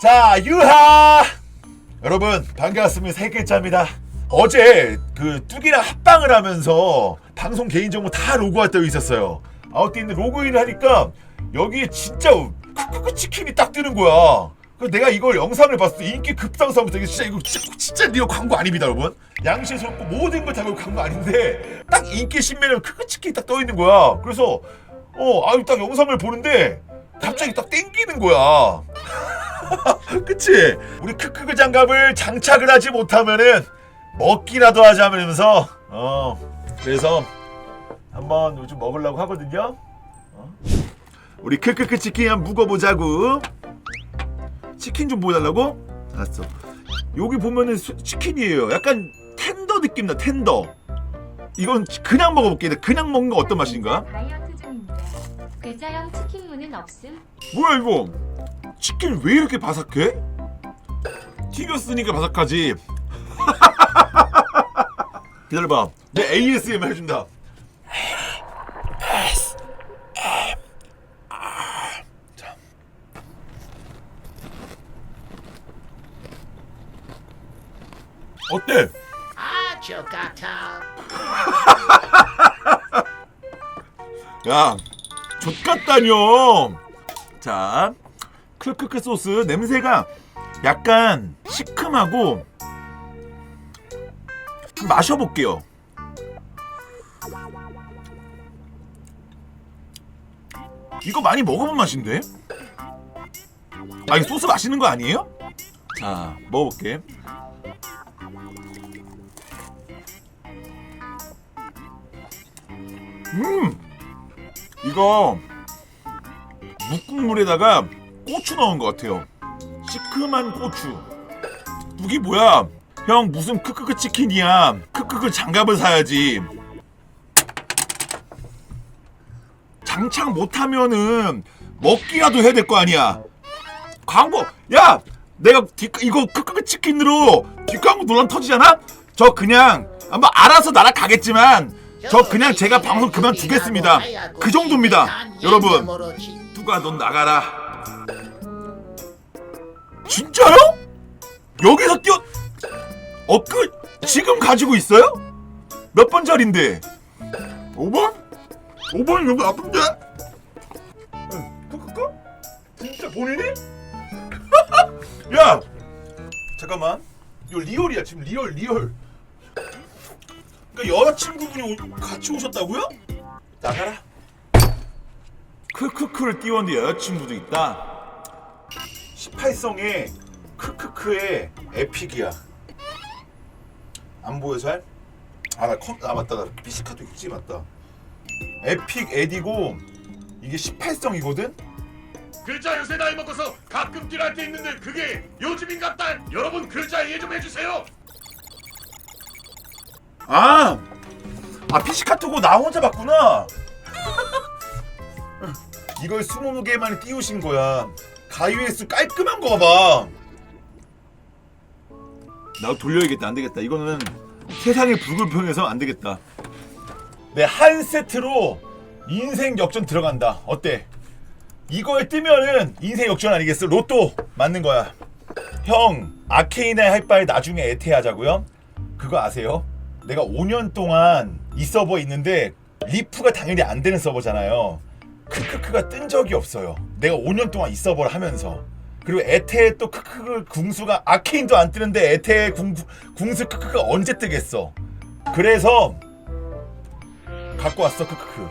자, 유하! 여러분, 반갑습니다. 세 글자입니다. 어제 그 뚝이랑 합방을 하면서 방송 개인정보 다 로그가 떠 있었어요. 아웃돼 있는 로그인을 하니까 여기에 진짜 크크크 치킨이 딱 뜨는 거야. 그래서 내가 이걸 영상을 봤을 때 인기 급상승하면서 이게 진짜 이거 진짜, 진짜 리얼 광고 아닙니다, 여러분. 양심스럽고 모든 걸 다 광고 아닌데 딱 인기 신매는 크크 치킨이 딱 떠 있는 거야. 그래서 어, 아유 딱 영상을 보는데 갑자기 딱 땡기는 거야. 그치? 우리 크크그 장갑을 장착을 하지 못하면은 먹기라도 하자면서 어 그래서 한번 요즘 먹으려고 하거든요. 어? 우리 크크크 치킨 한번 묵어보자고. 치킨 좀 보여달라고? 알았어. 여기 보면은 수- 치킨이에요. 약간 텐더 느낌 나 텐더. 이건 그냥 먹어볼게. 그냥 먹는 거 어떤 맛인가? 괴짜형 치킨무는 없음. 뭐야 이거? 치킨 왜 이렇게 바삭해? 튀겼으니까 바삭하지. 기다려봐. 내 ASMR 해준다. 자. 어때? 아주 같아. 야, 좆같다뇨. 자, 크크크 소스 냄새가 약간 시큼하고 좀 마셔볼게요. 이거 많이 먹어본 맛인데? 아, 이 소스 맛있는 거 아니에요? 자, 먹어볼게. 음! 이거 묵국물에다가 고추 넣은 것 같아요. 시큼한 고추. 무기 뭐야? 형 무슨 크크크 치킨이야? 크크크 장갑을 사야지. 장착 못하면은 먹기라도 해야 될 거 아니야. 광고. 야, 내가 뒷, 이거 크크크 치킨으로 뒷광고 논란 터지잖아? 저 그냥 아마 알아서 날아가겠지만 저 그냥 제가 방송 그만두겠습니다. 그 정도입니다. 여러분, 누가 넌 나가라. 진짜요? 여기서 뛰어 어, 그 지금 가지고 있어요? 몇 번짜린데? 5번? 5번 이거 아픈데? 응, 크크크? 진짜 본인이? 야! 잠깐만. 이거 리얼이야. 지금 리얼, 리얼. 그러니까 여자친구분이 오- 같이 오셨다고요? 나가라. 크크크를 띄웠는데 여자친구도 있다. 18성의 크크크의 에픽이야. 안 보여 잘? 아, 나 컴, 아 맞다, 나 피시카도 있지 맞다. 에픽 에디고 이게 18성이거든. 글자 요새 나이 먹어서 가끔 뛸할 때 있는데 그게 요즘인갑다 여러분 글자 이해 좀 해주세요 아, 아 피시카토고 나 혼자 봤구나. 이걸 20개만에 띄우신 거야. 가유에스 깔끔한 거 봐봐. 나 돌려야겠다. 안 되겠다. 이거는 세상의 불공평해서 안 되겠다. 내 한 세트로 인생 역전 들어간다. 어때? 이거에 뜨면은 인생 역전 아니겠어? 로또 맞는 거야. 형, 아케이나의 할 바에 나중에 애태하자고요? 그거 아세요? 내가 5년 동안 이 서버에 있는데 리프가 당연히 안 되는 서버잖아요. 크크크가 뜬 적이 없어요. 내가 5년 동안 이 서버를 하면서. 그리고 에테의 또 크크크 궁수가 아케인도 안 뜨는데 에테의 궁, 궁수 크크크가 언제 뜨겠어. 그래서 갖고 왔어 크크크.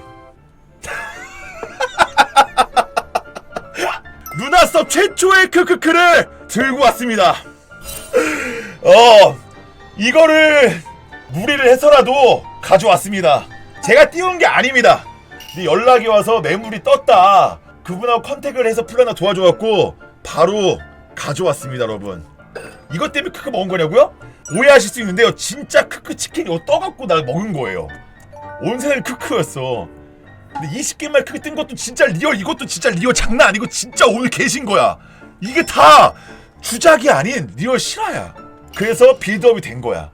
누나 섭 최초의 크크크를 들고 왔습니다. 어, 이거를 무리를 해서라도 가져왔습니다. 제가 띄운 게 아닙니다. 근데 연락이 와서 매물이 떴다. 그분하고 컨택을 해서 플라나 도와줘갖고 바로 가져왔습니다, 여러분. 이것 때문에 크크 먹은 거냐고요? 오해하실 수 있는데요. 진짜 크크 치킨이 이거 떠갖고 나 먹은 거예요. 온 세상이 크크였어. 근데 20개만 크게 뜬 것도 진짜 리얼 이것도 진짜 리얼 장난 아니고 진짜 오늘 계신 거야. 이게 다 주작이 아닌 리얼 실화야. 그래서 빌드업이 된 거야.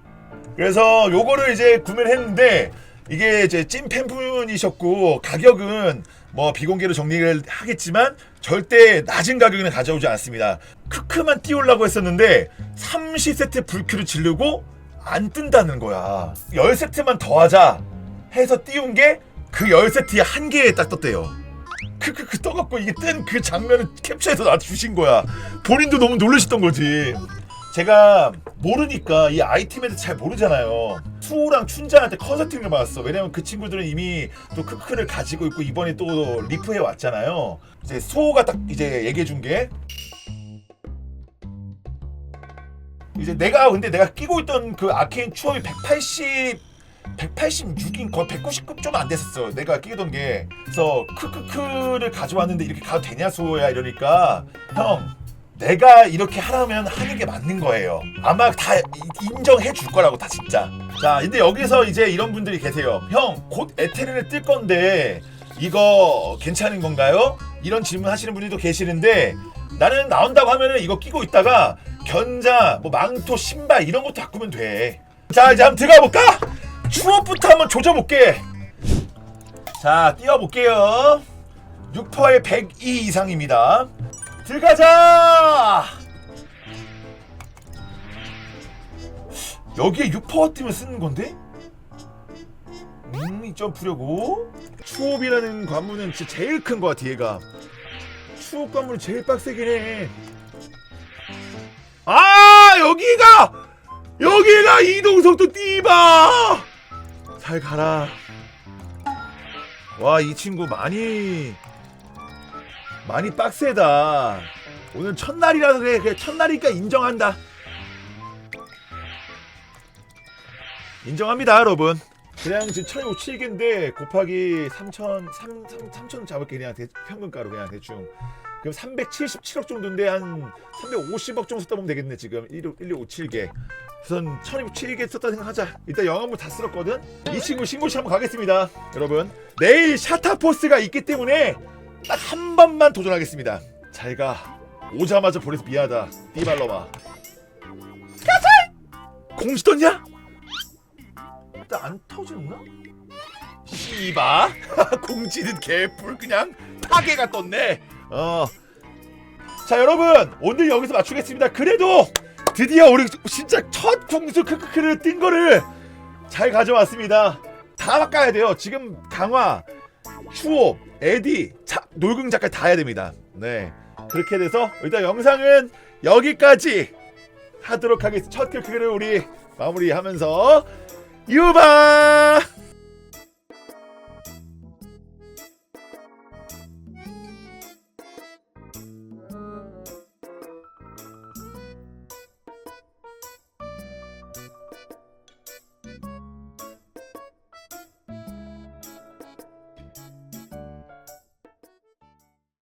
그래서 요거를 이제 구매를 했는데 이게 이제 찐 팬분이셨고 가격은 뭐 비공개로 정리를 하겠지만 절대 낮은 가격에는 가져오지 않습니다. 크크만 띄우려고 했었는데 30세트 불큐를 지르고 안 뜬다는 거야. 10세트만 더 하자 해서 띄운 게 그 10세트에 한 개에 딱 떴대요. 크크크 떠갖고 이게 뜬 그 장면을 캡처해서 나한테 주신 거야. 본인도 너무 놀라셨던 거지. 제가 모르니까 이 아이템에 대해서 잘 모르잖아요. 수호랑 춘자한테 컨설팅을 받았어. 왜냐면 그 친구들은 이미 또 크크를 가지고 있고 이번에 또 리프해 왔잖아요. 이제 수호가 딱 이제 얘기해 준 게 이제 내가 근데 내가 끼고 있던 그 아케인 추억이 180 186인 거의 190급 좀 안 됐었어. 내가 끼던 게. 그래서 크크크를 가져왔는데 이렇게 가도 되냐 수호야 이러니까 형 내가 이렇게 하라면 하는 게 맞는 거예요. 아마 다 이- 인정해 줄 거라고 다 진짜. 자, 근데 여기서 이제 이런 분들이 계세요. 형, 곧 에테르를 뜰 건데 이거 괜찮은 건가요? 이런 질문 하시는 분들도 계시는데 나는 나온다고 하면은 이거 끼고 있다가 견자, 뭐 망토, 신발 이런 것도 바꾸면 돼. 자, 이제 한번 들어가 볼까? 추억부터 한번 조져 볼게. 자, 띄워볼게요. 6퍼에 102 이상입니다. 들어가자! 여기에 6퍼 뜨면 쓰는 건데? 음, 이 점프려고. 추업이라는 관문은 진짜 제일 큰거 같아, 얘가. 추업 관문이 제일 빡세긴 해. 아, 여기가! 여기가 이동석도 띠바! 잘 가라. 와, 이 친구 많이 많이 빡세다. 오늘 첫날이라서 그래. 그래 첫날이니까 인정한다. 인정합니다, 여러분. 그냥 지금 1057개인데 곱하기 3천 3 3 3천 잡을게 그냥 대, 평균가로 그냥 대충. 그럼 377억 정도인데 한 350억 정도 썼다 보면 되겠네 지금 1 1257개. 우선 1207개 썼다 생각하자. 일단 영화물 다 쓸었거든. 이 친구 신고시 한번 가겠습니다, 여러분. 내일 샤타포스가 있기 때문에 딱 한 번만 도전하겠습니다. 잘 가. 오자마자 보내서 미안하다. 띠발러마. 가자! 공지 떴냐? 일단 안 터졌나? 씨바. 공지는 개뿔 그냥 파괴가 떴네. 어. 자 여러분 오늘 여기서 맞추겠습니다. 그래도 드디어 우리 진짜 첫 궁수 크크크를 띈 거를 잘 가져왔습니다. 다 바꿔야 돼요. 지금 강화, 추호, 에디, 자, 놀궁 작가 다 해야 됩니다. 네. 그렇게 돼서 일단 영상은 여기까지 하도록 하겠습니다. 첫 크크를 우리 마무리하면서 유바!